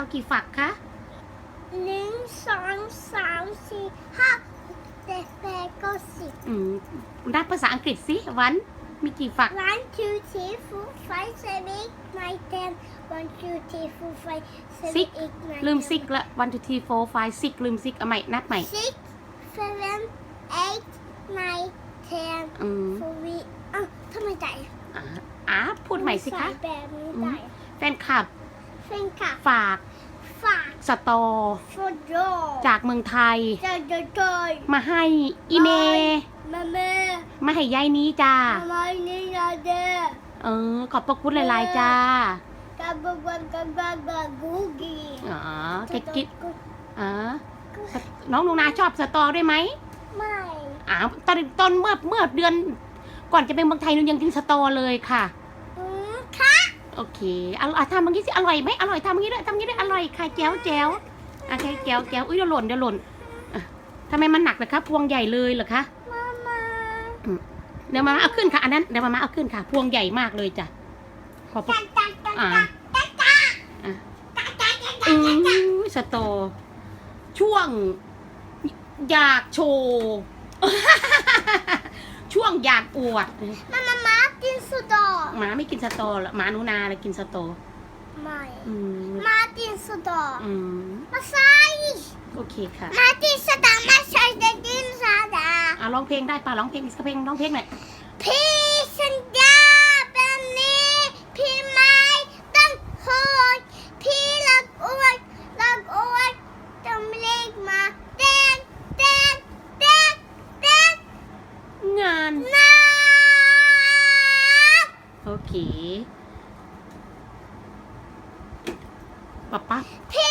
เอากี่ฝักคะหนึ่งสองสามสี่ห้าหกเจ็ดแปดเก้าสิบอืมนับภาษาอังกฤษสิวันมีกี่ฝัก one two three four five seven eight nine ten one two three four five seven Six. eight nine ลืม ten ซิกละ one two three four five six ลืมซิกเอาใหม่นับใหม่ six seven eight nine ten อืม four we อ้าวทำไมได้อ่าอ่าพูดใหม่สิคะใส่แบบนี้ได้แฟนคลับ เฟนค่ะ ฝาก ฝากสตอโฟโดจากเมืองไทย จะจะจอยมาให้อีเมมาเม่มาให้ยายนี้จ้า ทำไมนี่นะเด้อเออ ขอบพระคุณหลายๆจ้ากับบันกับบันกับกูกี้อ๋อแกกินอ๋อน้องหนูนาชอบสตอด้วยไหมไม่อ่าตอนตอนเมื่อเมื่อเดือน ก่อนจะไปเมืองไทยหนูยังกินสตอเลยค่ะอืมค่ะ โอเคเอาอะทำเมื่อกี้สิอร่อยไหมอร่อยทำเมื่อกี้ด้วยทำเมื่อกี้ด้วยอร่อยค่ะแจ๋วแจ๋วอะแจ๋วแจ๋วแจ๋วอุ้ยเดี๋ยวหล่นเดี๋ยวหล่นอะทำไมมันหนักเลยคะพวงใหญ่เลยเหรอคะมามาเดี๋ยวมามาเอาขึ้นค่ะอันนั้นเดี๋ยวมามาเอาขึ้นค่ะ พวงใหญ่มากเลยจ้ะขอบพระจัดจัดจัดอ่าจัดจัดอะจัดจัดจัดอือสตอช่วงอยากโชว์ ช่วงอยากอวดมามามา กินสุดอหมาไม่กินสตอหรอกหมาหนูนาเลยกินสตอไม่อืมมากินสุดออืมมาใส่โอเคค่ะ มากินสุดอมาใส่จะกินสุดออะร้องเพลงได้ป่ะร้องเพลงสักเพลงร้องเพลงหน่อยพี่สัญญาแบบนี้พี่ไม่ต้องโหดพี่รักอ้วนรักอ้วนต้องเรียกมาเต้นเต้นเต้นเต้นงานนะ โอเคป๊าป๊า พี่